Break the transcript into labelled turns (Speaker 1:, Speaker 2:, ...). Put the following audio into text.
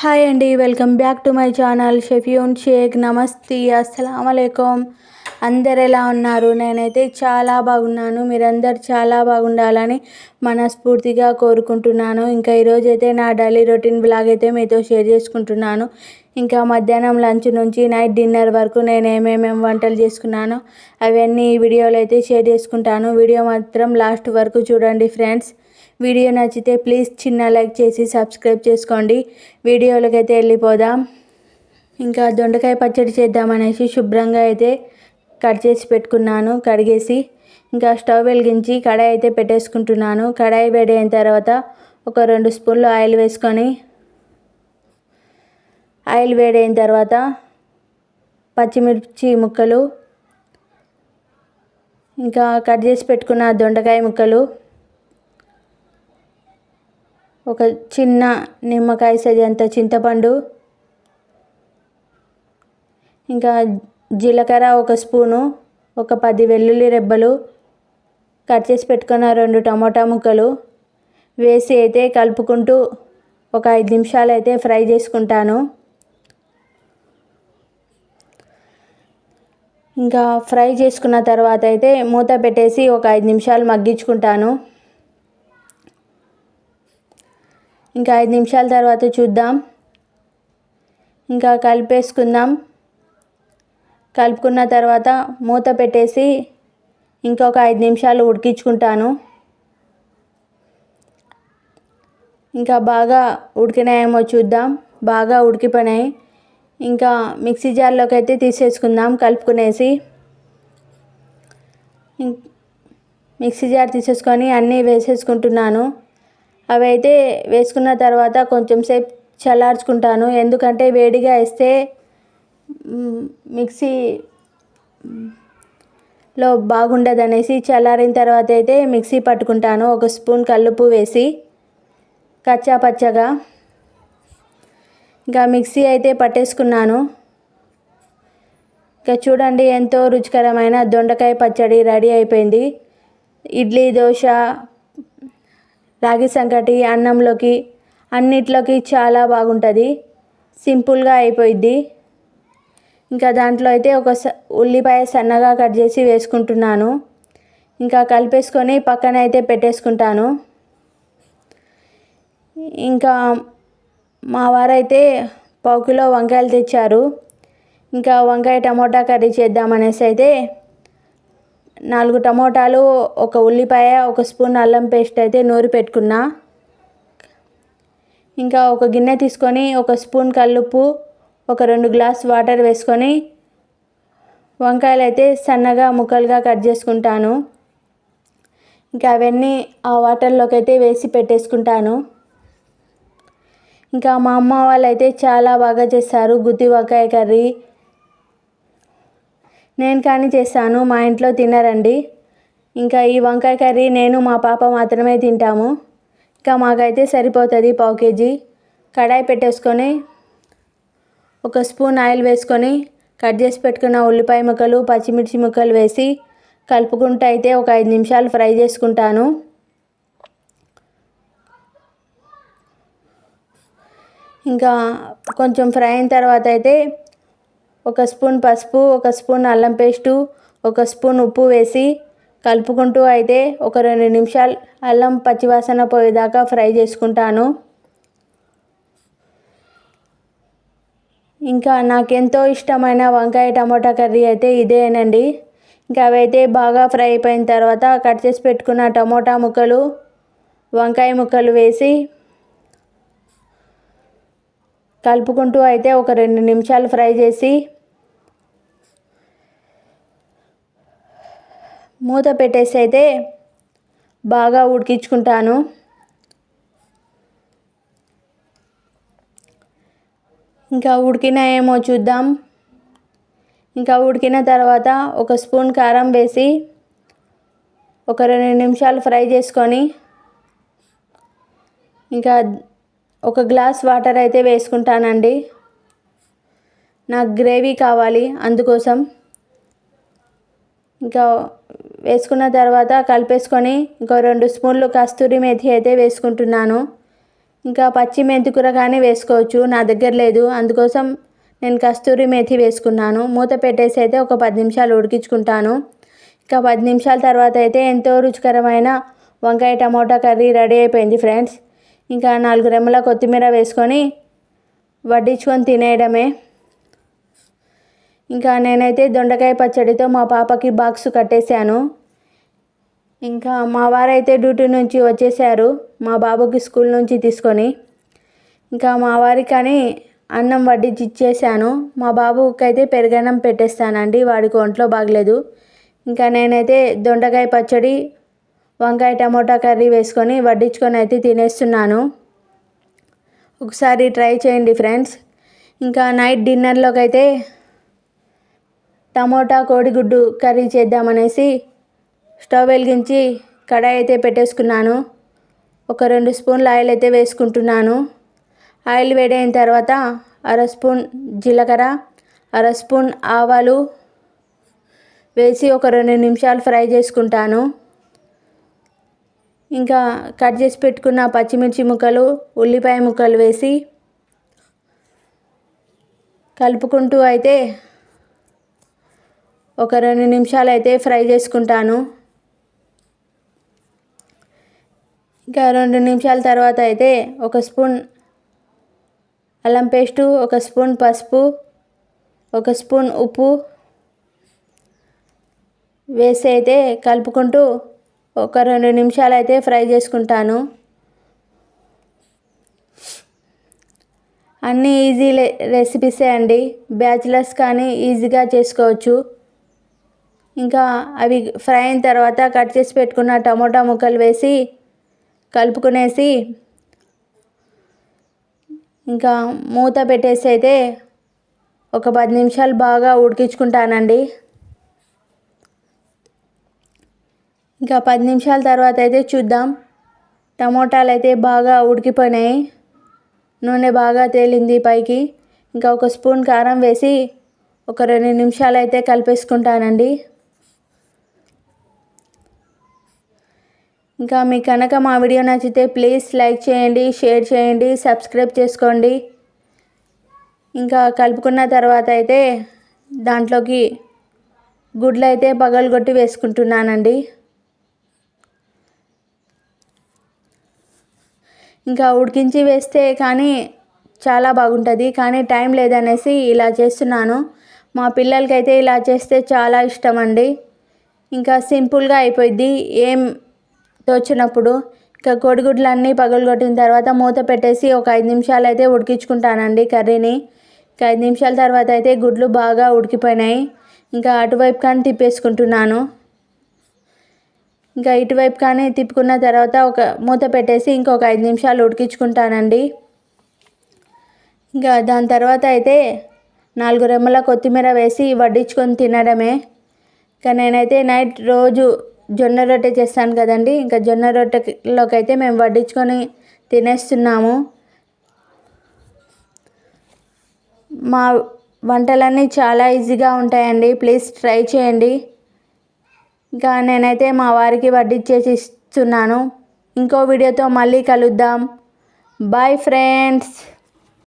Speaker 1: Hi అండి welcome back to my channel. Shefiyun Sheikh నమస్తే అస్సలం అందరు ఎలా ఉన్నారు? నేనైతే చాలా బాగున్నాను. మీరందరు చాలా బాగుండాలని మనస్ఫూర్తిగా కోరుకుంటున్నాను. ఇంకా ఈరోజు అయితే నా డైలీ రొటీన్ బ్లాగ్ అయితే మీతో షేర్ చేసుకుంటున్నాను. ఇంకా మధ్యాహ్నం లంచ్ నుంచి నైట్ డిన్నర్ వరకు నేను ఏమేమేమి వంటలు చేసుకున్నానో అవన్నీ ఈ వీడియోలో అయితే షేర్ చేసుకుంటాను. వీడియో మాత్రం లాస్ట్ వరకు చూడండి ఫ్రెండ్స్. వీడియో నచ్చితే ప్లీజ్ చిన్న లైక్ చేసి సబ్స్క్రైబ్ చేసుకోండి. వీడియోలకైతే వెళ్ళిపోదాం. ఇంకా దొండకాయ పచ్చడి చేద్దామనేసి శుభ్రంగా అయితే కట్ చేసి పెట్టుకున్నాను కడిగేసి. ఇంకా స్టవ్ వెలిగించి కడాయి అయితే పెట్టేసుకుంటున్నాను. కడాయి వేడి అయిన తర్వాత ఒక రెండు స్పూన్లు ఆయిల్ వేసుకొని ఆయిల్ వేడైన తర్వాత పచ్చిమిర్చి ముక్కలు ఇంకా కట్ చేసి పెట్టుకున్న దొండకాయ ముక్కలు ఒక చిన్న నిమ్మకాయ సైజ్ అంత చింతపండు ఇంకా జీలకర్ర ఒక స్పూను ఒక పది వెల్లుల్లి రెబ్బలు కట్ చేసి పెట్టుకున్న రెండు టమాటా ముక్కలు వేసి అయితే కలుపుకుంటూ ఒక ఐదు నిమిషాలు అయితే ఫ్రై చేసుకుంటాను. ఇంకా ఫ్రై చేసుకున్న తర్వాత అయితే మూత పెట్టేసి ఒక ఐదు నిమిషాలు మగ్గించుకుంటాను. ఇంకా ఐదు నిమిషాల తర్వాత చూద్దాం. ఇంకా కలిపేసుకుందాం. కలుపుకున్న తర్వాత మూత పెట్టేసి ఇంకొక ఐదు నిమిషాలు ఉడికించుకుంటాను. ఇంకా బాగా ఉడికినాయేమో చూద్దాం. బాగా ఉడికిపోయినాయి. ఇంకా మిక్సీ జార్లోకి అయితే తీసేసుకుందాం కలుపుకునేసి. మిక్సీ జార్ తీసేసుకొని అన్నీ వేసేసుకుంటున్నాను. అవి అయితే వేసుకున్న తర్వాత కొంచెం సేపు చల్లార్చుకుంటాను. ఎందుకంటే వేడిగా వేస్తే మిక్సీ లో బాగుండదు అనేసి చల్లారిన తర్వాత అయితే మిక్సీ పట్టుకుంటాను. ఒక స్పూన్ కల్లుపు వేసి కచ్చా పచ్చగా. ఇంకా మిక్సీ అయితే పట్టేసుకున్నాను. ఇంకా చూడండి ఎంతో రుచికరమైన దొండకాయ పచ్చడి రెడీ అయిపోయింది. ఇడ్లీ దోశ రాగి సంకటి అన్నంలోకి అన్నిట్లోకి చాలా బాగుంటుంది. సింపుల్గా అయిపోయిద్ది. ఇంకా దాంట్లో అయితే ఒక ఉల్లిపాయ సన్నగా కట్ చేసి వేసుకుంటున్నాను. ఇంకా కలిపేసుకొని పక్కన అయితే పెట్టేసుకుంటాను. ఇంకా మా వారైతే పావు కిలో వంకాయలు తెచ్చారు. ఇంకా వంకాయ టమోటా కర్రీ చేద్దామనేసి అయితే నాలుగు టమోటాలు ఒక ఉల్లిపాయ ఒక స్పూన్ అల్లం పేస్ట్ అయితే నూరి పెట్టుకున్నా. ఇంకా ఒక గిన్నె తీసుకొని ఒక స్పూన్ కల్లుప్పు ఒక రెండు గ్లాస్ వాటర్ వేసుకొని వంకాయలు అయితే సన్నగా ముక్కలుగా కట్ చేసుకుంటాను. ఇంకా అవన్నీ ఆ వాటర్లోకి అయితే వేసి పెట్టేసుకుంటాను. ఇంకా మా అమ్మ వాళ్ళు అయితే చాలా బాగా చేస్తారు గుత్తి వంకాయ కర్రీ. నేను కానీ చేస్తాను మా ఇంట్లో తినరండి. ఇంకా ఈ వంకాయ కర్రీ నేను మా పాప మాత్రమే తింటాము. ఇంకా మాకైతే సరిపోతుంది పావు కేజీ. కడాయి పెట్టేసుకొని ఒక స్పూన్ ఆయిల్ వేసుకొని కట్ చేసి పెట్టుకున్న ఉల్లిపాయ ముక్కలు పచ్చిమిర్చి ముక్కలు వేసి కలుపుకుంటూ అయితే ఒక ఐదు నిమిషాలు ఫ్రై చేసుకుంటాను. ఇంకా కొంచెం ఫ్రై అయిన తర్వాత అయితే ఒక స్పూన్ పసుపు ఒక స్పూన్ అల్లం పేస్టు ఒక స్పూన్ ఉప్పు వేసి కలుపుకుంటూ అయితే ఒక రెండు నిమిషాలు అల్లం పచ్చివాసన పోయేదాకా ఫ్రై చేసుకుంటాను. ఇంకా నాకెంతో ఇష్టమైన వంకాయ టమోటా కర్రీ అయితే ఇదేనండి. ఇంకా అవైతే బాగా ఫ్రై అయిపోయిన తర్వాత కట్ చేసి పెట్టుకున్న టమోటా ముక్కలు వంకాయ ముక్కలు వేసి కలుపుకుంటూ అయితే ఒక రెండు నిమిషాలు ఫ్రై చేసి మూత పెట్టేసి అయితే బాగా ఉడికించుకుంటాను. ఇంకా ఉడికిన ఏమో చూద్దాం. ఇంకా ఉడికిన తర్వాత ఒక స్పూన్ కారం వేసి ఒక రెండు నిమిషాలు ఫ్రై చేసుకొని ఇంకా ఒక గ్లాస్ వాటర్ అయితే వేసుకుంటానండి. నాకు గ్రేవీ కావాలి అందుకోసం. ఇంకా వేసుకున్న తర్వాత కలిపేసుకొని ఇంకో రెండు స్పూన్లు కస్తూరి మేథి అయితే వేసుకుంటున్నాను. ఇంకా పచ్చి మెంతికూర కానీ వేసుకోవచ్చు నా దగ్గర లేదు. అందుకోసం నేను కస్తూరి మేథి వేసుకున్నాను. మూత పెట్టేసి అయితే ఒక పది నిమిషాలు ఉడికించుకుంటాను. ఇంకా పది నిమిషాల తర్వాత అయితే ఎంతో రుచికరమైన వంకాయ టమోటా కర్రీ రెడీ అయిపోయింది ఫ్రెండ్స్. ఇంకా నాలుగు రెమ్మల కొత్తిమీర వేసుకొని వడ్డించుకొని తినేయడమే. ఇంకా నేనైతే దొండకాయ పచ్చడితో మా పాపకి బాక్స్ కట్టేశాను. ఇంకా మా వారైతే డ్యూటీ నుంచి వచ్చేసారు మా బాబుకి స్కూల్ నుంచి తీసుకొని. ఇంకా మా వారికి కానీ అన్నం వడ్డించి ఇచ్చేసాను మా బాబుకి అయితే పెరుగన్నం పెట్టేస్తానండి వాడికి ఒంట్లో బాగలేదు. ఇంకా నేనైతే దొండకాయ పచ్చడి వంకాయ టమోటా కర్రీ వేసుకొని వడ్డించుకొని అయితే తినేస్తున్నాను. ఒకసారి ట్రై చేయండి ఫ్రెండ్స్. ఇంకా నైట్ డిన్నర్లోకి అయితే టమోటా కోడిగుడ్డు కర్రీ చేద్దామనేసి స్టవ్ వెలిగించి కడాయి అయితే పెట్టేసుకున్నాను. ఒక రెండు స్పూన్ల ఆయిల్ అయితే వేసుకుంటున్నాను. ఆయిల్ వేడైన తర్వాత అర స్పూన్ జీలకర్ర అర స్పూన్ ఆవాలు వేసి ఒక రెండు నిమిషాలు ఫ్రై చేసుకుంటాను. ఇంకా కట్ చేసి పెట్టుకున్న పచ్చిమిర్చి ముక్కలు ఉల్లిపాయ ముక్కలు వేసి కలుపుకుంటూ అయితే ఒక రెండు నిమిషాలు అయితే ఫ్రై చేసుకుంటాను. ఇంకా రెండు నిమిషాల తర్వాత అయితే ఒక స్పూన్ అల్లం పేస్టు ఒక స్పూన్ పసుపు ఒక స్పూన్ ఉప్పు వేసి అయితే కలుపుకుంటూ ఒక రెండు నిమిషాలు అయితే ఫ్రై చేసుకుంటాను. అన్నీ ఈజీ రెసిపీసే అండి. బ్యాచిలర్స్ కానీ ఈజీగా చేసుకోవచ్చు. ఇంకా అవి ఫ్రై అయిన తర్వాత కట్ చేసి పెట్టుకున్న టమోటా ముక్కలు వేసి కలుపుకునేసి ఇంకా మూత పెట్టేసి అయితే ఒక పది నిమిషాలు బాగా ఉడికించుకుంటానండి. ఇంకా పది నిమిషాల తర్వాత అయితే చూద్దాం. టమోటాలు అయితే బాగా ఉడికిపోయినాయి. నూనె బాగా తేలింది పైకి. ఇంకా ఒక స్పూన్ కారం వేసి ఒక రెండు నిమిషాలు అయితే కలిపేసుకుంటానండి. ఇంకా మీ కనుక మా వీడియో నచ్చితే ప్లీజ్ లైక్ చేయండి షేర్ చేయండి సబ్స్క్రైబ్ చేసుకోండి. ఇంకా కలుపుకున్న తర్వాత అయితే దాంట్లోకి గుడ్లు అయితే పగలగొట్టి వేసుకుంటున్నానండి. ఇంకా ఉడికించి వేస్తే కానీ చాలా బాగుంటుంది కానీ టైం లేదనేసి ఇలా చేస్తున్నాను. మా పిల్లలకైతే ఇలా చేస్తే చాలా ఇష్టం అండి. ఇంకా సింపుల్గా అయిపోయింది ఏం తోచినప్పుడు ఇంకా కోడిగుడ్లు అన్నీ కొట్టిన తర్వాత మూత పెట్టేసి ఒక ఐదు నిమిషాలు అయితే ఉడికించుకుంటానండి కర్రీని. ఇంకా ఐదు నిమిషాల తర్వాత అయితే గుడ్లు బాగా ఉడికిపోయినాయి. ఇంకా అటువైపు కానీ తిప్పేసుకుంటున్నాను. ఇంకా ఇటువైపు కానీ తిప్పుకున్న తర్వాత ఒక మూత పెట్టేసి ఇంకొక ఐదు నిమిషాలు ఉడికించుకుంటానండి. ఇంకా దాని తర్వాత అయితే నాలుగు రెమ్మల కొత్తిమీర వేసి వడ్డించుకొని తినడమే. ఇంకా నేనైతే నైట్ రోజు జొన్న రొట్టె చేస్తాను కదండి. ఇంకా జొన్న రొట్టెలోకి అయితే మేము వడ్డించుకొని తినేస్తున్నాము. మా వంటలన్నీ చాలా ఈజీగా ఉంటాయండి. ప్లీజ్ ట్రై చేయండి. ఇంకా నేనైతే మా వారికి వడ్డించేసి ఇస్తున్నాను. ఇంకో వీడియోతో మళ్ళీ కలుద్దాం. Bye friends